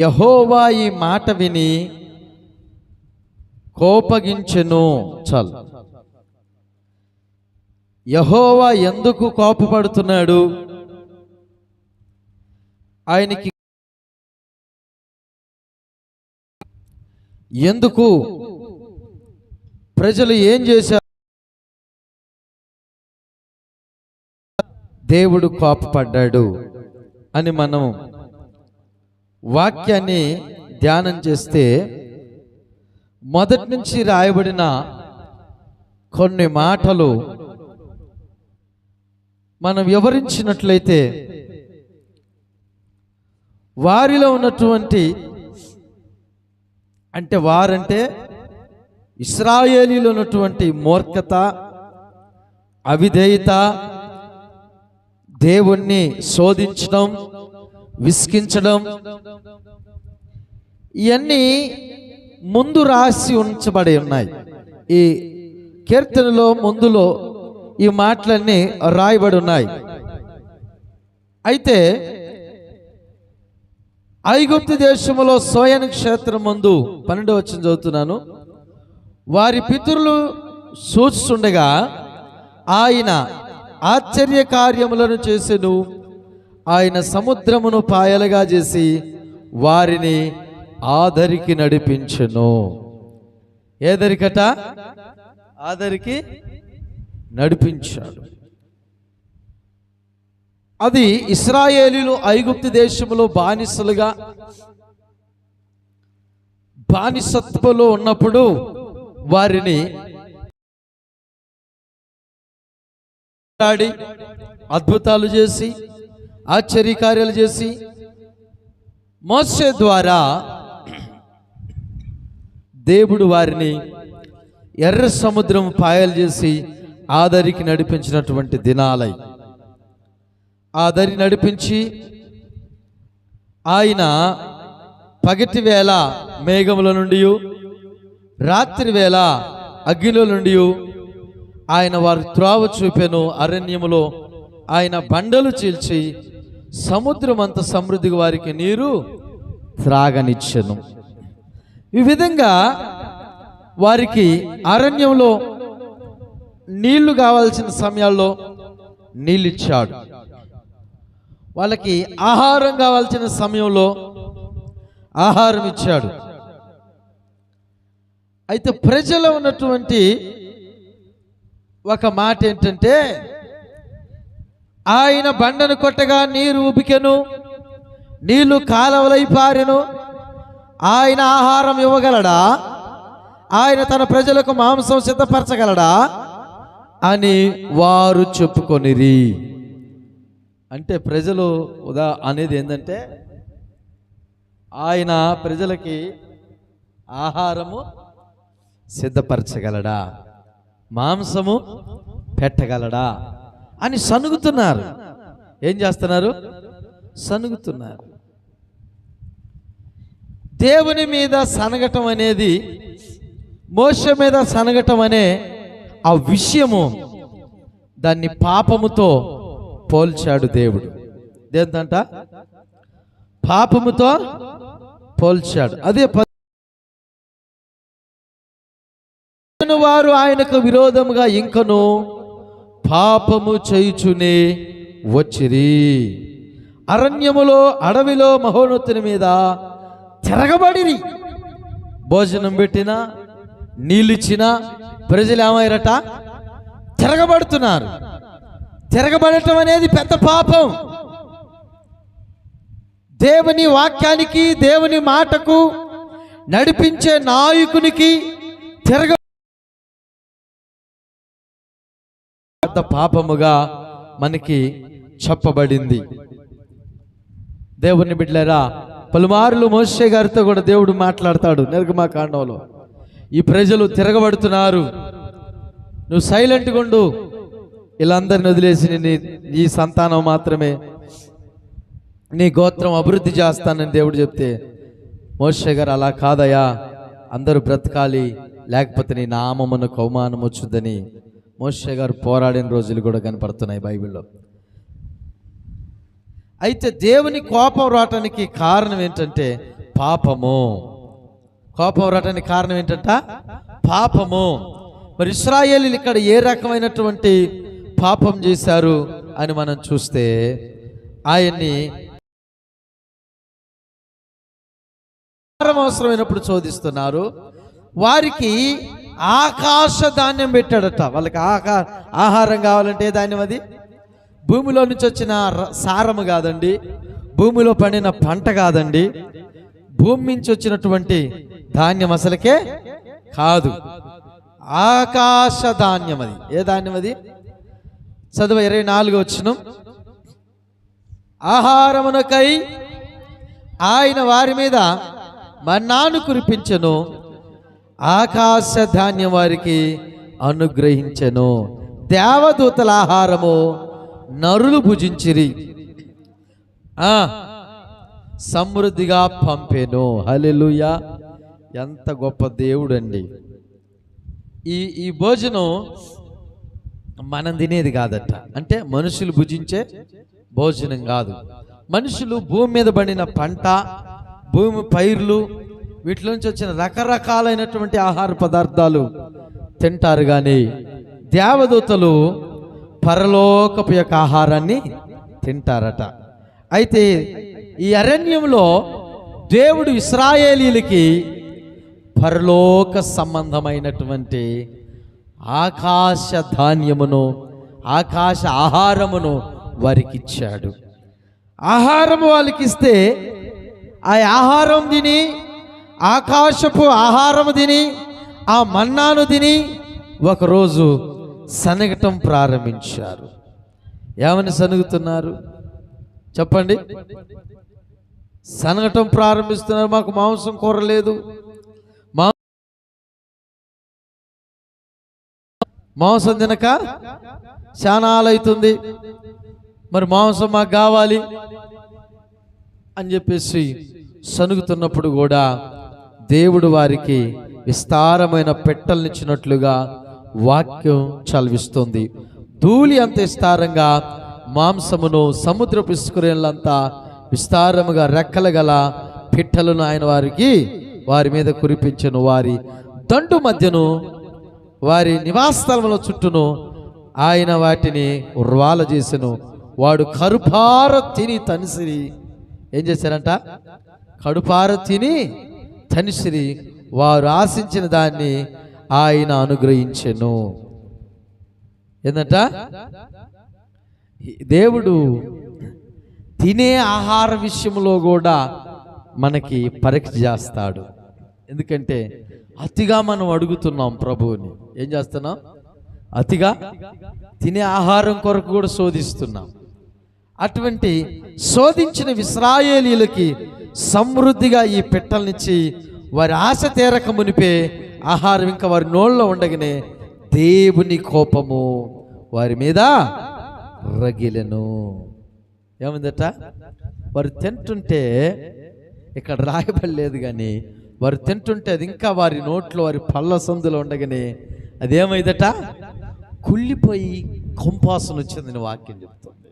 యహోవా ఈ మాట విని కోపగించెను. చాలు. యహోవా ఎందుకు కోపపడుతున్నాడు? ఆయనకి ఎందుకు? ప్రజలు ఏం చేశారు? దేవుడు కోపపడ్డాడు అని మనం వాక్యాన్ని ధ్యానం చేస్తే మొదటి నుంచి రాయబడిన కొన్ని మాటలు మనం వివరించినట్లయితే వారిలో ఉన్నటువంటి అంటే వారంటే ఇస్రాయేలీలో ఉన్నటువంటి మూర్ఖత అవిధేయత దేవుణ్ణి శోధించడం విసికించడం ఇవన్నీ ముందు రాసి ఉంచబడి ఉన్నాయి. ఈ కీర్తనలో ముందులో ఈ మాటలన్నీ రాయబడి ఉన్నాయి. అయితే ఐగుప్తు దేశంలో సోయన క్షేత్రం ముందు పన్నెండు వచ్చిన చదువుతున్నాను. వారి పితరులు సూచిస్తుండగా ఆయన ఆశ్చర్య కార్యములను చేసెను. ఆయన సముద్రమును పాయలుగా చేసి వారిని ఆదరికి నడిపించును. ఏదరికట? ఆదరికి నడిపించాడు. అది ఇస్రాయేలీలు ఐగుప్తు దేశంలో బానిసలుగా బానిసత్వలో ఉన్నప్పుడు వారిని అద్భుతాలు చేసి ఆశ్చర్యకార్యాలు చేసి మోసే ద్వారా దేవుడు వారిని ఎర్ర సముద్రం పాయలు చేసి ఆదరికి నడిపించినటువంటి దినాలై. ఆదరి నడిపించి ఆయన పగటి వేళ మేఘముల నుండి రాత్రి వేళ అగ్నిలో నుండి ఆయన వారి త్రోవ చూపెను అరణ్యములో ఆయన బండలు చీల్చి సముద్రం అంత సమృద్ధిగా వారికి నీరు త్రాగనిచ్చను. ఈ విధంగా వారికి అరణ్యంలో నీళ్ళు కావాల్సిన సమయాల్లో నీళ్ళు ఇచ్చాడు వాళ్ళకి ఆహారం కావాల్సిన సమయంలో ఆహారం ఇచ్చాడు. అయితే ప్రజలో ఉన్నటువంటి ఒక మాట ఏంటంటే ఆయన బండను కొట్టగా నీరు ఉబికెను నీళ్ళు కాలవలై పారెను. ఆయన ఆహారం ఇవ్వగలడా? ఆయన తన ప్రజలకు మాంసం సిద్ధపరచగలడా? అని వారు చెప్పుకొనిరి. అంటే ప్రజలు ఉదా అనేది ఏంటంటే ఆయన ప్రజలకి ఆహారము సిద్ధపరచగలడా? మాంసము పెట్టగలడా? అని సనుగుతున్నారు. ఏం చేస్తున్నారు? సనుగుతున్నారు. దేవుని మీద సనగటం అనేది మోస మీద సనగటం అనే ఆ విషయము దాన్ని పాపముతో పోల్చాడు దేవుడు. దేంతంట? పాపముతో పోల్చాడు. అదే వారు ఆయనకు విరోధముగా ఇంకను పాపము చేయుచునే వచ్చిరి. అరణ్యములో అడవిలో మహోన్నతుని మీద తిరగబడిరి. భోజనం పెట్టినా నీళ్ళిచ్చినా ప్రజలు ఏమైరట తిరగబడుతున్నారు. తిరగబడటం అనేది పెద్ద పాపం. దేవుని వాక్యానికి దేవుని మాటకు నడిపించే నాయకునికి తిరగ పెద్ద పాపముగా మనకి చెప్పబడింది. దేవుని బిడ్డలేరా పలుమార్లు మోసే గారితో కూడా దేవుడు మాట్లాడతాడు నిర్గమాకాండంలో ఈ ప్రజలు తిరగబడుతున్నారు. నువ్వు సైలెంట్గా ఉండు. వీళ్ళందరిని వదిలేసి నీ నీ సంతానం మాత్రమే. నీ గోత్రం అభివృద్ధి చేస్తానని దేవుడు చెప్తే మోషే గారు అలా కాదయా అందరూ బ్రతకాలి లేకపోతే నీ నామమునకు అవమానం వచ్చుద్దని మోషే గారు పోరాడిన రోజులు కూడా కనపడుతున్నాయి బైబిల్లో. అయితే దేవుని కోపం రావటానికి కారణం ఏంటంటే పాపము. కోపం రావటానికి కారణం ఏంటంట? పాపము. మరి ఇస్రాయేలీలు ఇక్కడ ఏ రకమైనటువంటి పాపం చేశారు అని మనం చూస్తే ఆయన్ని అవసరమైనప్పుడు చోదిస్తున్నారు వారికి ఆకాశ ధాన్యం పెట్టాడట. వాళ్ళకి ఆకా ఆహారం కావాలంటే ధాన్యం అది? భూమిలో నుంచి వచ్చిన ర- సారము కాదండి. భూమిలో పండిన పంట కాదండి. భూమి నుంచి వచ్చినటువంటి ధాన్యం అసలుకే కాదు. ఆకాశ ధాన్యం అది. ఏ ధాన్యం అది? చదువు ఇరవై నాలుగు వచ్చిన ఆహారమునకై ఆయన వారి మీద మన్నాను కురిపించను. ఆకాశ ధాన్యం వారికి అనుగ్రహించెను. దేవదూతల ఆహారము నరులు భుజించిరి. సమృద్ధిగా పంపెను. హలెలుయా ఎంత గొప్ప దేవుడండి. ఈ ఈ భోజనం మనం తినేది కాదట. అంటే మనుషులు భుజించే భోజనం కాదు. మనుషులు భూమి మీద పడిన పంట భూమి పైర్లు వీటిలో నుంచి వచ్చిన రకరకాలైనటువంటి ఆహార పదార్థాలు తింటారు కానీ దేవదూతలు పరలోకపు యొక్క ఆహారాన్ని తింటారట. అయితే ఈ అరణ్యంలో దేవుడు ఇస్రాయేలీలకి పరలోక సంబంధమైనటువంటి ఆకాశ ధాన్యమును ఆకాశ ఆహారమును వారికి ఇచ్చాడు ఆహారము వాళ్ళకి ఇస్తే ఆ ఆహారం తిని ఆకాశపు ఆహారము తిని ఆ మన్నాను తిని ఒకరోజు సనగటం ప్రారంభించారు. ఏమని సనుగుతున్నారు? చెప్పండి. సనగటం ప్రారంభిస్తున్నారు మాకు మాంసం కూర లేదు. మా మాంసం తినక చాలా ఆలవుతుంది మరి మాంసం మాకు కావాలి అని చెప్పేసి సనుగుతున్నప్పుడు కూడా దేవుడు వారికి విస్తారమైన పెట్టలనిచ్చినట్లుగా వాక్యం చల్విస్తుంది ధూళి అంత విస్తారంగా మాంసమును సముద్రపు ఇసుకురేళ్ళంతా విస్తారముగా రెక్కల గల పిట్టలను ఆయన వారికి వారి మీద కురిపించను. వారి దండు మధ్యను వారి నివాస స్థలముల చుట్టూను ఆయన వాటిని రువాల చేసెను. వాడు కరుపార తిని తనిసిరి. ఏం చేశారంట? కడుపార తిని తనిసిరి వారు ఆశించిన దాన్ని ఆయన అనుగ్రహించెను. ఏంటంట దేవుడు తినే ఆహార విషయంలో కూడా మనకి పరీక్ష చేస్తాడు. ఎందుకంటే అతిగా మనం అడుగుతున్నాం ప్రభువుని. ఏం చేస్తున్నాం? అతిగా తినే ఆహారం కొరకు కూడా శోధిస్తున్నాం. అటువంటి శోధించిన విశ్రాయేలీలకి సమృద్ధిగా ఈ పెట్టలనిచ్చి వారి ఆశ తీరక మునిపే ఆహారం ఇంకా వారి నోళ్ళలో ఉండగానే దేవుని కోపము వారి మీద రగిలెను. ఏముందట? వారు తింటుంటే ఇక్కడ రాయబడలేదు కానీ వారు తింటుంటే అది ఇంకా వారి నోట్లో వారి పళ్ళ సందులో ఉండగానే అదేమైందట? కుళ్ళిపోయి కొంపాసన వచ్చిందని వాక్యం చెప్తుంది.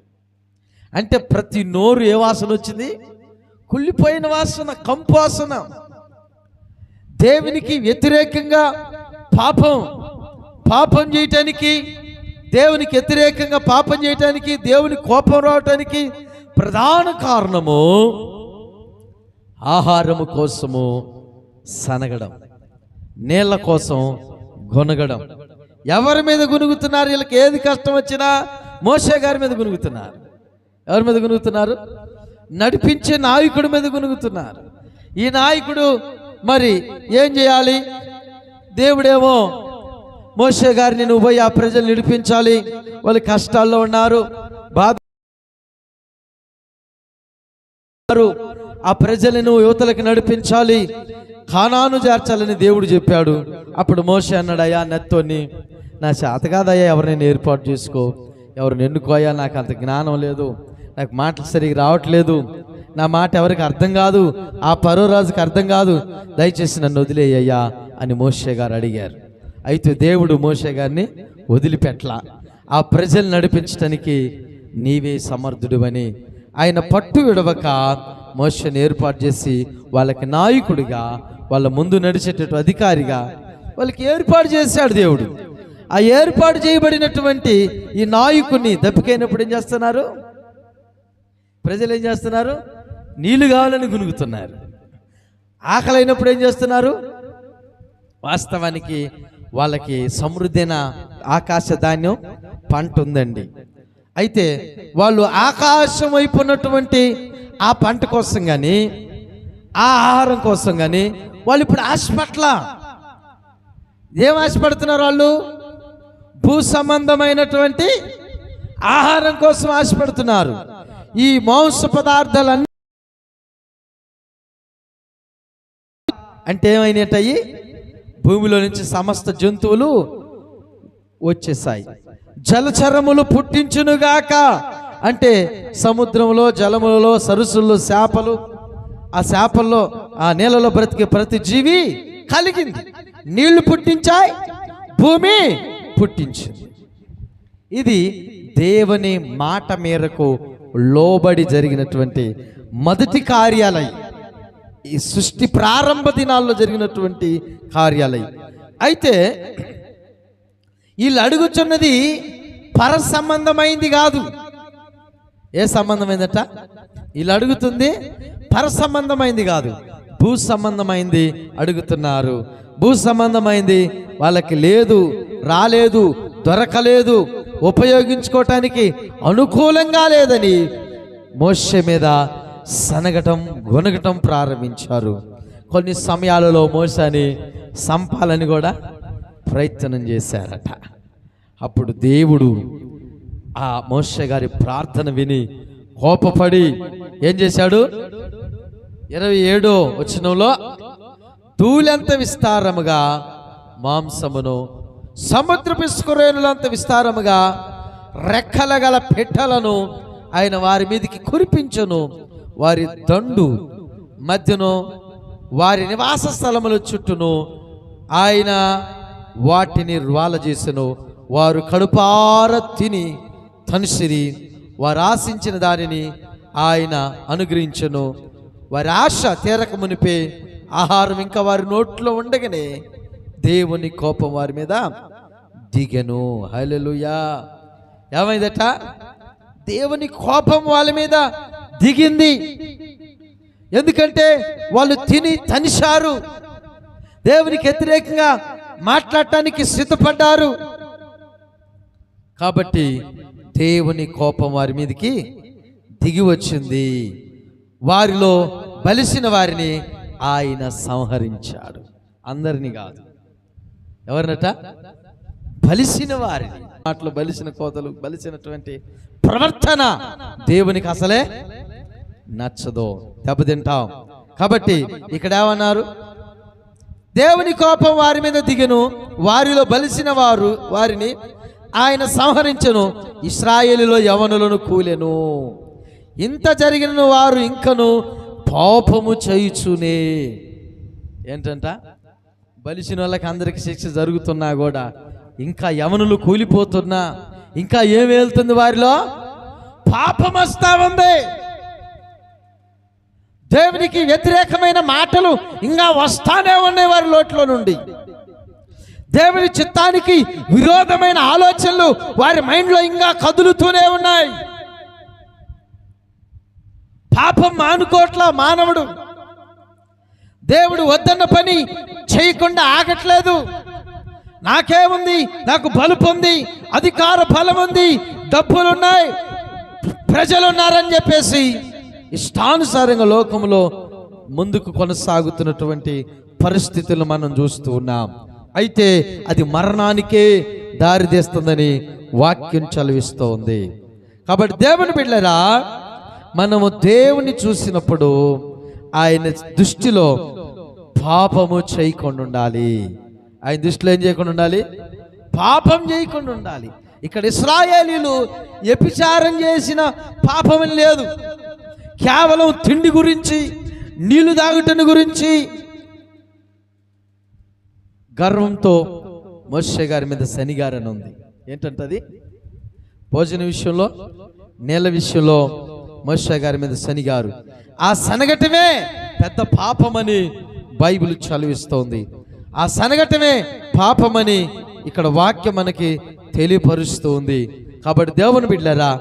అంటే ప్రతి నోరు ఏ వాసన వచ్చింది కుళ్ళిపోయిన వాసన కంపాసన. దేవునికి వ్యతిరేకంగా పాపం పాపం చేయటానికి దేవునికి వ్యతిరేకంగా పాపం చేయటానికి దేవుని కోపం రావటానికి ప్రధాన కారణము ఆహారము కోసము సనగడం నీళ్ళ కోసం గొనగడం. ఎవరి మీద గునుగుతున్నారు? వీళ్ళకి ఏది కష్టం వచ్చినా మోసే గారి మీద గునుగుతున్నారు. ఎవరి మీద గునుగుతున్నారు? నడిపించే నాయకుడి మీద గునుగుతున్నారు. ఈ నాయకుడు మరి ఏం చేయాలి? దేవుడేమో మోసే గారిని నువ్వు పోయి ఆ ప్రజలు నడిపించాలి. వాళ్ళు కష్టాల్లో ఉన్నారు. బాధ ఆ ప్రజలను యువతలకు నడిపించాలి. ఖానాను చేర్చాలని దేవుడు చెప్పాడు. అప్పుడు మోసే అన్నాడు అయ్యా నెత్తోని నా చేత కాదయ్యా ఎవరిని ఏర్పాటు చేసుకో. ఎవరిని ఎన్నుకోయా నాకు అంత జ్ఞానం లేదు. నాకు మాటలు సరిగ్గా రావట్లేదు. నా మాట ఎవరికి అర్థం కాదు ఆ పరో రాజుకి అర్థం కాదు. దయచేసి నన్ను వదిలేయ్యా అని మోషే గారు అడిగారు. అయితే దేవుడు మోషే గారిని వదిలిపెట్ల. ఆ ప్రజలు నడిపించటానికి నీవే సమర్థుడువని. ఆయన పట్టు విడవక మోషను ఏర్పాటు చేసి వాళ్ళకి నాయకుడిగా వాళ్ళ ముందు నడిచేటట్టు అధికారిగా వాళ్ళకి ఏర్పాటు చేశాడు దేవుడు. ఆ ఏర్పాటు చేయబడినటువంటి ఈ నాయకుడిని దప్పికైనప్పుడు ఏం చేస్తున్నారు? ప్రజలు ఏం చేస్తున్నారు? నీళ్ళు కావాలని గునుగుతున్నారు. ఆకలి అయినప్పుడు ఏం చేస్తున్నారు? వాస్తవానికి వాళ్ళకి సమృద్ధైన ఆకాశ ధాన్యం పంట ఉందండి. అయితే వాళ్ళు ఆకాశం వైపు ఉన్నటువంటి ఆ పంట కోసం కానీ ఆ ఆహారం కోసం కానీ వాళ్ళు ఇప్పుడు ఆశపట్ల. ఏం ఆశపడుతున్నారు వాళ్ళు? భూ సంబంధమైనటువంటి ఆహారం కోసం ఆశపడుతున్నారు. ఈ మాంస పదార్థాలన్నీ అంటే ఏమైనట్టయి? భూమిలో నుంచి సమస్త జంతువులు వచ్చేసాయి. జలచరములు పుట్టించునుగాక. అంటే సముద్రంలో జలములలో సరస్సుల్లో చేపలు ఆ చేపల్లో ఆ నీళ్ళలో బ్రతికే ప్రతి జీవి కలిగింది. నీళ్ళు పుట్టించాయి భూమి పుట్టించింది. ఇది దేవుని మాట మేరకు లోబడి జరిగినటువంటి మొదటి కార్యాలయం. ఈ సృష్టి ప్రారంభ దినాల్లో జరిగినటువంటి కార్యాలయం. అయితే వీళ్ళు అడుగుచున్నది పర సంబంధమైంది కాదు. ఏ సంబంధమైందట? వీళ్ళు అడుగుతుంది పర సంబంధమైంది కాదు. భూ సంబంధమైంది అడుగుతున్నారు. భూ సంబంధమైంది వాళ్ళకి లేదు రాలేదు దొరకలేదు ఉపయోగించుకోవటానికి అనుకూలంగా లేదని మోష మీద సనగటం గొనగటం ప్రారంభించారు. కొన్ని సమయాలలో మోసాని సంపాలని కూడా ప్రయత్నం చేశారట. అప్పుడు దేవుడు ఆ మోష గారి ప్రార్థన విని కోపపడి ఏం చేశాడు? ఇరవై ఏడో వచనంలో తూలెంత విస్తారముగా మాంసమును సముద్ర పిస్కురేనులంత విస్తారముగా రెక్కల గల పెట్టలను ఆయన వారి మీదకి కురిపించును. వారి దండు మధ్యను వారి నివాస స్థలముల చుట్టూను. ఆయన వాటిని రువాల చేసెను. వారు కడుపార తిని తనుసిరి. వారు ఆశించిన దానిని ఆయన అనుగ్రహించను. వారి ఆశ తీరక మునిపే ఆహారం ఇంకా వారి నోట్లో ఉండగానే దేవుని కోపం వారి మీద దిగెను. హలలుయా ఏమైందట? దేవుని కోపం వాళ్ళ మీద దిగింది. ఎందుకంటే వాళ్ళు తిని తనిశారు. దేవునికి వ్యతిరేకంగా మాట్లాడటానికి సిద్ధపడ్డారు. కాబట్టి దేవుని కోపం వారి మీదకి దిగి వచ్చింది. వారిలో బలిసిన వారిని ఆయన సంహరించాడు. అందరిని కాదు. ఎవరినట? బలిసిన వారిని. మాటలు బలిసిన కోతలు బలిసినటువంటి ప్రవర్తన దేవునికి అసలే నచ్చదు. దెబ్బతింటాం. కాబట్టి ఇక్కడ ఏమన్నారు? దేవుని కోపం వారి మీద దిగను వారిలో బలిసిన వారు వారిని ఆయన సంహరించను ఇస్రాయేలీలో యవనులను కూలెను. ఇంత జరిగిన వారు ఇంకను పాపము చేయుచునే. ఏంటంట? బలిసిన వాళ్ళకి అందరికి శిక్ష జరుగుతున్నా కూడా ఇంకా యవనులు కూలిపోతున్నా ఇంకా ఏం వెళ్తుంది వారిలో? పాపం వస్తా ఉంది. దేవునికి వ్యతిరేకమైన మాటలు ఇంకా వస్తానే ఉన్నాయి వారి లోట్లో నుండి. దేవుని చిత్తానికి విరోధమైన ఆలోచనలు వారి మైండ్లో ఇంకా కదులుతూనే ఉన్నాయి. పాపం మానుకోట్ల మానవుడు దేవుడు వద్దన్న పని చేయకుండా ఆగట్లేదు. నాకేముంది నాకు బలుపు ఉంది అధికార బలం ఉంది డబ్బులున్నాయి ప్రజలు ఉన్నారని చెప్పేసి ఇష్టానుసారంగా లోకంలో ముందుకు కొనసాగుతున్నటువంటి పరిస్థితులు మనం చూస్తూ ఉన్నాం. అయితే అది మరణానికే దారితీస్తుందని వాక్యం చదివిస్తూ ఉంది కాబట్టి దేవుని బిడ్డరా మనము దేవుని చూసినప్పుడు ఆయన దృష్టిలో పాపము చేయకుండా ఉండాలి ఆయన దృష్టిలో ఏం చేయకుండా ఉండాలి పాపం చేయకుండా ఉండాలి ఇక్కడ ఇస్రాయేలీలు వ్యభిచారం చేసిన పాపం లేదు. కేవలం తిండి గురించి నీళ్ళు తాగుటం గురించి గర్వంతో మోషే గారి మీద శనిగారని ఉంది. ఏంటంటది? భోజన విషయంలో నేల విషయంలో మోషే గారి మీద శనిగారు. ఆ శనగటమే పెద్ద పాపమని బైబిల్ చదివిస్తోంది. ఆ శనగటమే పాపమని ఇక్కడ వాక్యం మనకి తెలియపరుస్తుంది. కాబట్టి దేవుని బిడ్డరా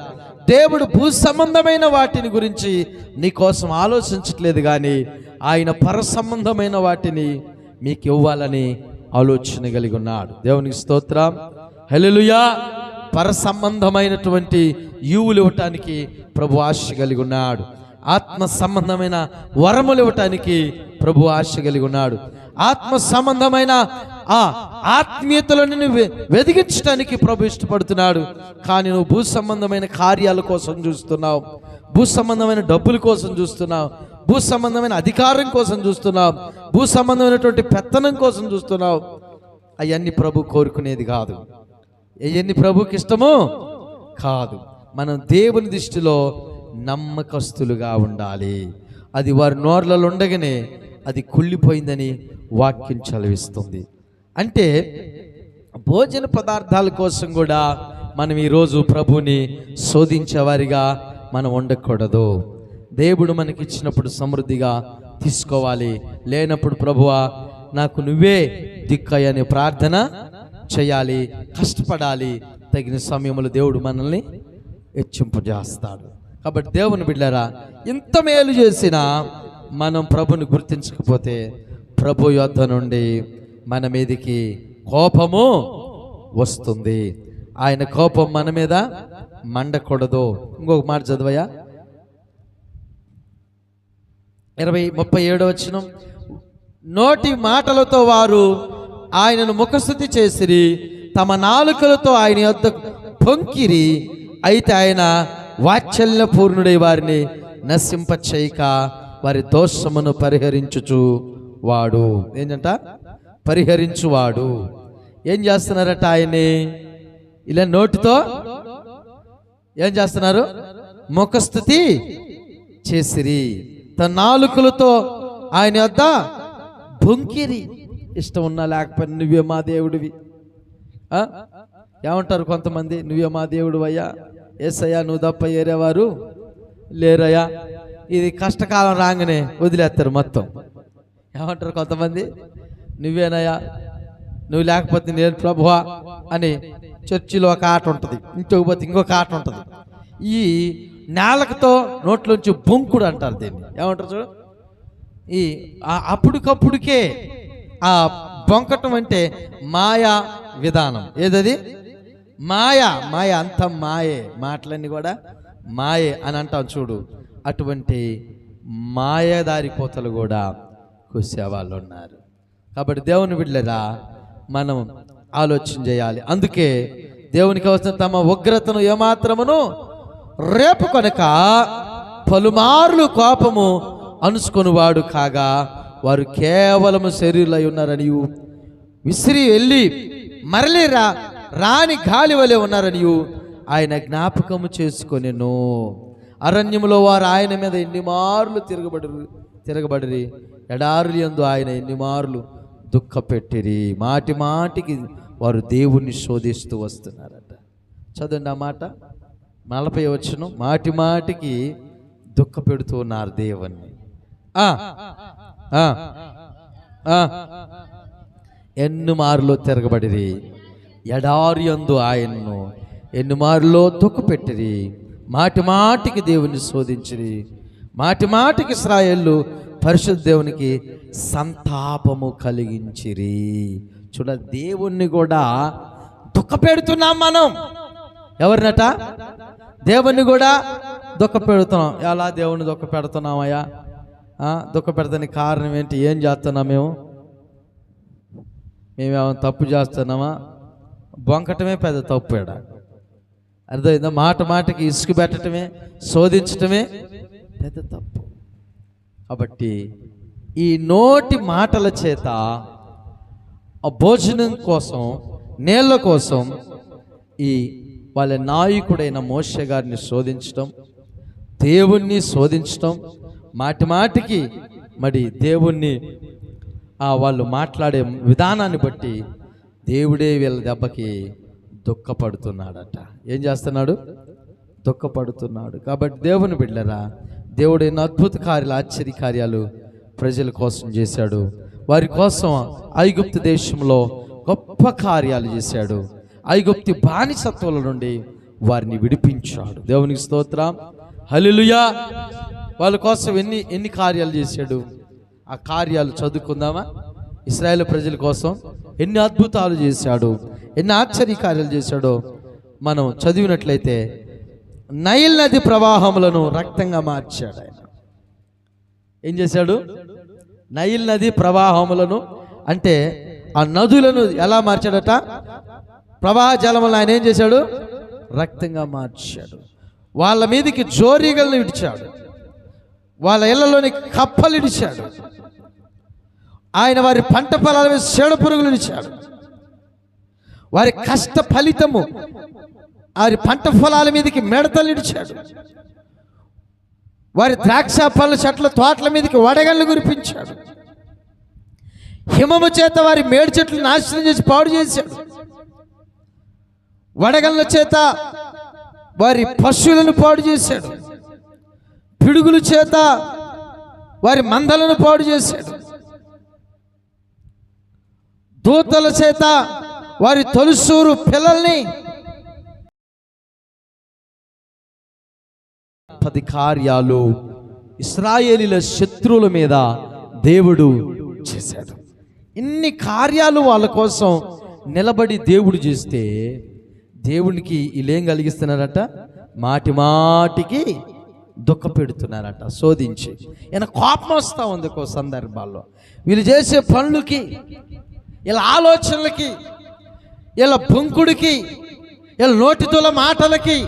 దేవుడు భూ సంబంధమైన వాటిని గురించి నీకోసం ఆలోచించట్లేదు కానీ ఆయన పర సంబంధమైన వాటిని మీకు ఇవ్వాలని ఆలోచన కలిగి ఉన్నాడు. దేవునికి స్తోత్రం. హెలలుయా పర సంబంధమైనటువంటి యువులు ఇవ్వటానికి ప్రభు ఆశ కలిగి ఉన్నాడు. ఆత్మ సంబంధమైన వరములు ఇవ్వటానికి ప్రభు ఆశ కలిగి ఉన్నాడు. ఆత్మ సంబంధమైన ఆ ఆత్మీయతలను నువ్వు వెదిగించడానికి ప్రభు ఇష్టపడుతున్నాడు. కానీ నువ్వు భూ సంబంధమైన కార్యాల కోసం చూస్తున్నావు. భూ సంబంధమైన డబ్బుల కోసం చూస్తున్నావు. భూ సంబంధమైన అధికారం కోసం చూస్తున్నావు. భూ సంబంధమైనటువంటి పెత్తనం కోసం చూస్తున్నావు. అవన్నీ ప్రభు కోరుకునేది కాదు. అవన్నీ ప్రభుకి ఇష్టము కాదు. మనం దేవుని దృష్టిలో నమ్మకస్తులుగా ఉండాలి. అది వారి నోర్లలో ఉండగానే అది కుళ్ళిపోయిందని వాక్యం చదివిస్తుంది. అంటే భోజన పదార్థాల కోసం కూడా మనం ఈరోజు ప్రభుని శోధించేవారిగా మనం ఉండకూడదు. దేవుడు మనకి ఇచ్చినప్పుడు సమృద్ధిగా తీసుకోవాలి. లేనప్పుడు ప్రభువా నాకు నువ్వే దిక్కయ్య ప్రార్థన చేయాలి కష్టపడాలి. తగిన సమయంలో దేవుడు మనల్ని హెచ్చింపజేస్తాడు. కాబట్టి దేవుని బిడ్డారా ఇంత మేలు చేసినా మనం ప్రభుని గుర్తించకపోతే ప్రభు యొద్ధ నుండి మన మీదికి కోపము వస్తుంది. ఆయన కోపం మన మీద మండకూడదు. ఇంకొక మాట చదివయా ఇరవై ముప్పై ఏడో వచ్చిన నోటి మాటలతో వారు ఆయనను ముఖస్థుతి చేసిరి తమ నాలుకలతో ఆయన యొద్ద పొంకిరి అయితే ఆయన వాత్సల్య పూర్ణుడై వారిని నశింప చేయక వారి దోషమును పరిహరించుచు వాడు. ఏంటంట? పరిహరించువాడు. ఏం చేస్తున్నారట ఆయన్ని? ఇలా నోటితో ఏం చేస్తున్నారు? ముఖస్థుతి చేసిరి. తన నాలుకలతో ఆయన వద్ద బొంకిరి ఇష్టం ఉన్నా లేకపోయినా నువ్వే మా దేవుడివి. ఏమంటారు కొంతమంది? నువ్వే మా దేవుడు అయ్యా ఏసయ్యా నువ్వు తప్ప ఏరేవారు లేరయ్యా. ఇది కష్టకాలం రాగానే వదిలేస్తారు మొత్తం. ఏమంటారు కొంతమంది? నువ్వేనయ్యా నువ్వు లేకపోతే నేను ప్రభువా అని చర్చిలో ఒక ఆట ఉంటుంది ఇంకొక పోతే ఇంకొక ఆట ఉంటుంది. ఈ నేలకతో నోట్లోంచి బొంకుడు అంటారు దీన్ని. ఏమంటారు చూడు? ఈ అప్పటికప్పుడుకే ఆ బొంకటం అంటే మాయా విధానం. ఏదది? మాయ మాయ అంత మాయే. మాటలన్నీ కూడా మాయే అని అంటాం చూడు. అటువంటి మాయదారి కోతలు కూడా కూసేవాళ్ళు ఉన్నారు. కాబట్టి దేవుని బిడ్డరా మనం ఆలోచన చేయాలి. అందుకే దేవునికి అవసరం తమ ఉగ్రతను ఏమాత్రమును రేపు కనుక పలుమార్లు కోపము అనుసుకొనివాడు కాగా వారు కేవలము శరీరులై ఉన్నారని విసిరి వెళ్ళి మరలేరా రాని గాలి వలె ఉన్నారని ఆయన జ్ఞాపకము చేసుకొనెను. అరణ్యములో వారు ఆయన మీద ఎన్ని మార్లు తిరగబడి తిరగబడిరి ఎడారులు యందు ఆయన ఎన్ని మార్లు దుఃఖపెట్టిరి. మాటి మాటికి వారు దేవుణ్ణి శోధిస్తూ వస్తున్నారట. చదవండి ఆ మాట. నలభై వచ్చును మాటి మాటికి దుఃఖ పెడుతూ ఉన్నారు దేవుణ్ణి. ఎన్ని మారులో తిరగబడిరి. ఎడారియందు ఆయన్ను ఎన్ని తొక్కుపెట్టిరి. మాటి మాటికి దేవుని శోధించిరి. మాటి మాటికి ఇస్రాయేళ్ళు పరిశుద్ధ దేవునికి సంతాపము కలిగించిరి. చూడ దేవుణ్ణి కూడా దుఃఖపెడుతున్నాం మనం. ఎవరినట? దేవుణ్ణి కూడా దుఃఖ పెడుతున్నాం ఎలా దేవుణ్ణి దుఃఖ పెడుతున్నామయ్యా దుఃఖ పెడతానికి కారణం ఏంటి? ఏం చేస్తున్నాం మేము? మేమేమైనా తప్పు చేస్తున్నామా? బొంకటమే పెద్ద తప్పు ఈడ అర్థమైందా? మాట మాటకి ఇసుక పెట్టడమే శోధించటమే పెద్ద తప్పు. కాబట్టి ఈ నోటి మాటల చేత ఆ భోజనం కోసం నీళ్ళ కోసం ఈ వాళ్ళ నాయకుడైన మోష్య గారిని శోధించటం దేవుణ్ణి శోధించటం మాటి మాటికి మరి దేవుణ్ణి ఆ వాళ్ళు మాట్లాడే విధానాన్ని బట్టి దేవుడే వీళ్ళ దెబ్బకి దుఃఖపడుతున్నాడట. ఏం చేస్తున్నాడు? దుఃఖపడుతున్నాడు. కాబట్టి దేవుని బిడ్డరా దేవుడు ఎన్నో అద్భుత కార్యాలు ఆశ్చర్య కార్యాలు ప్రజల కోసం చేశాడు. వారి కోసం ఐగుప్తు దేశంలో గొప్ప కార్యాలు చేశాడు. ఐగుప్తి బానిసత్వాల నుండి వారిని విడిపించాడు. దేవునికి స్తోత్రం. హలిలుయా వాళ్ళ కోసం ఎన్ని ఎన్ని కార్యాలు చేశాడు? ఆ కార్యాలు చదువుకుందామా? ఇస్రాయేల్ ప్రజల కోసం ఎన్ని అద్భుతాలు చేశాడు ఎన్ని ఆశ్చర్యకార్యాలు చేశాడో మనం చదివినట్లయితే నైల్ నది ప్రవాహములను రక్తంగా మార్చాడు ఆయన. ఏం చేశాడు? నైల్ నది ప్రవాహములను అంటే ఆ నదులను ఎలా మార్చాడట? ప్రవాహ జలములను ఆయన ఏం చేశాడు? రక్తంగా మార్చాడు. వాళ్ళ మీదకి జోరీగలను ఇడిచాడు. వాళ్ళ ఇళ్ళలోని కప్పలు ఇడిచాడు. ఆయన వారి పంట పొలాల మీద చెడు పురుగులు ఇచ్చాడు. వారి కష్ట ఫలితము వారి పంట పొలాల మీదకి మిడతలు ఇడిచాడు వారి ద్రాక్ష పళ్ళ చెట్ల తోటల మీదకి వడగళ్ళు కురిపించాడు. హిమము చేత వారి మేడి చెట్లు నాశనం చేసి పాడు చేశాడు. వడగళ్ళ చేత వారి పశువులను పాడు చేశాడు. పిడుగుల చేత వారి మందలను పాడు చేశాడు. దూతల చేత వారి తొలుసూరు పిల్లల్ని పది కార్యాలు ఇస్రాయేలీల శత్రువుల మీద దేవుడు చేశాడు. ఇన్ని కార్యాలు వాళ్ళ కోసం నిలబడి దేవుడు చేస్తే దేవునికి వీళ్ళేం కలిగిస్తున్నారట? మాటి మాటికి దుఃఖ పెడుతున్నారట శోధించి. ఈయన కోపం వస్తూ ఉంది ఒక సందర్భాల్లో. వీళ్ళు చేసే పనులకి వీళ్ళ ఆలోచనలకి వీళ్ళ పుంకుడికి వీళ్ళ నోటితుల మాటలకి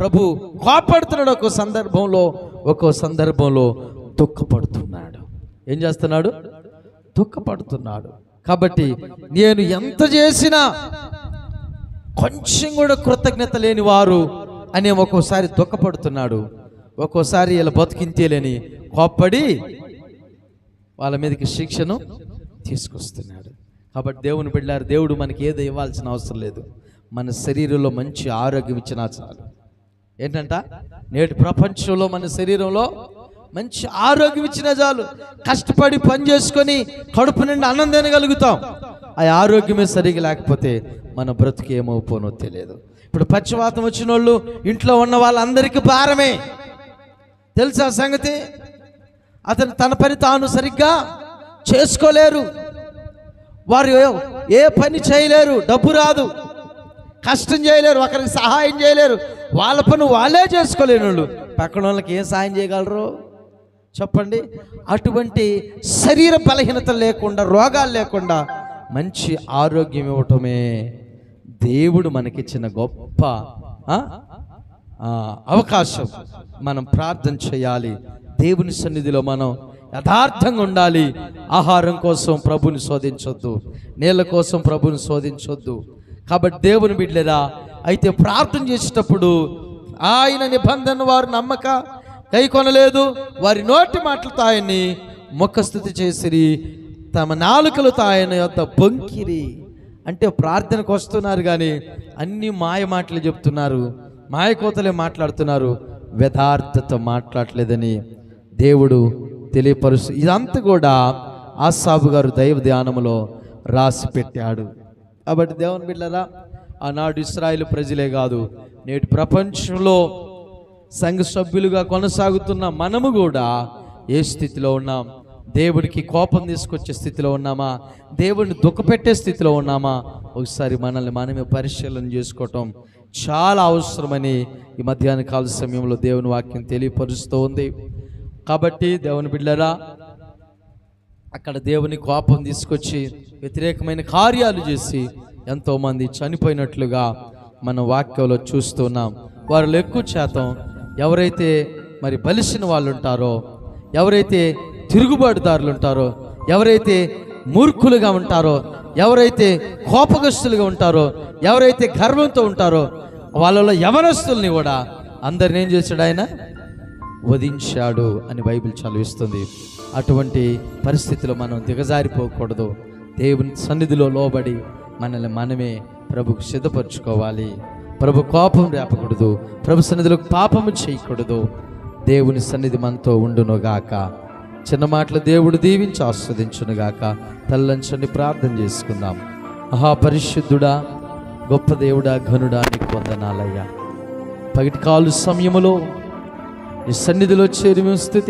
ప్రభు కోపడుతున్నాడు ఒక్కో సందర్భంలో ఒక్కో సందర్భంలో దుఃఖపడుతున్నాడు. ఏం చేస్తున్నాడు? దుఃఖపడుతున్నాడు. కాబట్టి నేను ఎంత చేసినా కొంచెం కూడా కృతజ్ఞత లేని వారు అని ఒక్కోసారి దుఃఖపడుతున్నాడు. ఒక్కోసారి ఇలా బతికింతేలేని కోప్పడి వాళ్ళ మీదకి శిక్షను తీసుకొస్తున్నాడు. కాబట్టి దేవుని బిడ్డారు దేవుడు మనకి ఏదో ఇవ్వాల్సిన అవసరం లేదు. మన శరీరంలో మంచి ఆరోగ్యం ఇచ్చినా చాలు. ఏంటంట? నేటి ప్రపంచంలో మన శరీరంలో మంచి ఆరోగ్యం ఇచ్చినా చాలు. కష్టపడి పని చేసుకొని కడుపు నిండి అన్నం తినగలుగుతాం. ఆ ఆరోగ్యమే సరిగా లేకపోతే మన బ్రతుకు ఏమవుపోనో తెలియదు. ఇప్పుడు పక్షవాతం వచ్చిన వాళ్ళు ఇంట్లో ఉన్న వాళ్ళందరికీ భారమే. తెలుసా సంగతి? అతను తన పని తాను సరిగ్గా చేసుకోలేరు. వారు ఏ- పని చేయలేరు డబ్బు రాదు. కష్టం చేయలేరు ఒకరికి సహాయం చేయలేరు. వాళ్ళ పని వాళ్ళే చేసుకోలేని వాళ్ళు. పక్కన వాళ్ళకి ఏం సహాయం చేయగలరు? చెప్పండి. అటువంటి శరీర బలహీనత లేకుండా రోగాలు లేకుండా మంచి ఆరోగ్యం ఇవ్వటమే దేవుడు మనకిచ్చిన గొప్ప అవకాశం. మనం ప్రార్థన చేయాలి. దేవుని సన్నిధిలో మనం యథార్థంగా ఉండాలి. ఆహారం కోసం ప్రభుని శోధించొద్దు. నీళ్ళ కోసం ప్రభుని శోధించొద్దు. కాబట్టి దేవుని బిడ్డలేదా అయితే ప్రార్థన చేసేటప్పుడు ఆయన నిబంధన వారు నమ్మక కై కొనలేదు వారి నోటి మాటలతో ఆయన్ని ముఖస్థుతి చేసిరి తమ నాలుకలతో ఆయన యొక్క బొంకిరి అంటే ప్రార్థనకు వస్తున్నారు కానీ అన్ని మాయ మాటలు చెప్తున్నారు మాయకోతలే మాట్లాడుతున్నారు యథార్థత మాట్లాడలేదని దేవుడు తెలియపరుస్తూ ఇదంతా కూడా ఆసాబు గారు దైవ ధ్యానంలో రాసి పెట్టాడు. కాబట్టి దేవుని బిడ్డరా ఆనాడు ఇస్రాయేల్ ప్రజలే కాదు నేటి ప్రపంచంలో సంఘ సభ్యులుగా కొనసాగుతున్న మనము కూడా ఏ స్థితిలో ఉన్నాం? దేవుడికి కోపం తీసుకొచ్చే స్థితిలో ఉన్నామా? దేవుడిని దుఃఖపెట్టే స్థితిలో ఉన్నామా? ఒకసారి మనల్ని మనమే పరిశీలన చేసుకోవటం చాలా అవసరమని ఈ మధ్యాహ్న కాల సమయంలో దేవుని వాక్యం తెలియపరుస్తూ ఉంది. కాబట్టి దేవుని బిడ్డరా అక్కడ దేవుని కోపం తీసుకొచ్చి వ్యతిరేకమైన కార్యాలు చేసి ఎంతోమంది చనిపోయినట్లుగా మన వాక్యంలో చూస్తున్నాం. వారిలో ఎక్కువ శాతం ఎవరైతే మరి బలిసిన వాళ్ళు ఉంటారో ఎవరైతే తిరుగుబాటుదారులు ఉంటారో ఎవరైతే మూర్ఖులుగా ఉంటారో ఎవరైతే కోపగస్తులుగా ఉంటారో ఎవరైతే గర్వంతో ఉంటారో వాళ్ళలో యవనస్తుల్ని కూడా అందరిని ఏం చేశాడు ఆయన? వధించాడు అని బైబిల్ చదివిస్తుంది. అటువంటి పరిస్థితిలో మనం దిగజారిపోకూడదు. దేవుని సన్నిధిలో లోబడి మనల్ని మనమే ప్రభుకు సిద్ధపరచుకోవాలి. ప్రభు కోపం రేపకూడదు. ప్రభు సన్నిధిలో పాపము చేయకూడదు. దేవుని సన్నిధి మనతో ఉండునుగాక. చిన్న మాటలు దేవుడు దీవించి ఆస్వాదించునుగాక. తల్లంచండి ప్రార్థన చేసుకుందాం. మహాపరిశుద్ధుడా గొప్ప దేవుడా ఘనుడా నీకు వందనాలయ్యా. పగిటి కాలు సమయములో నీ సన్నిధిలో చేరి మేము స్థుతి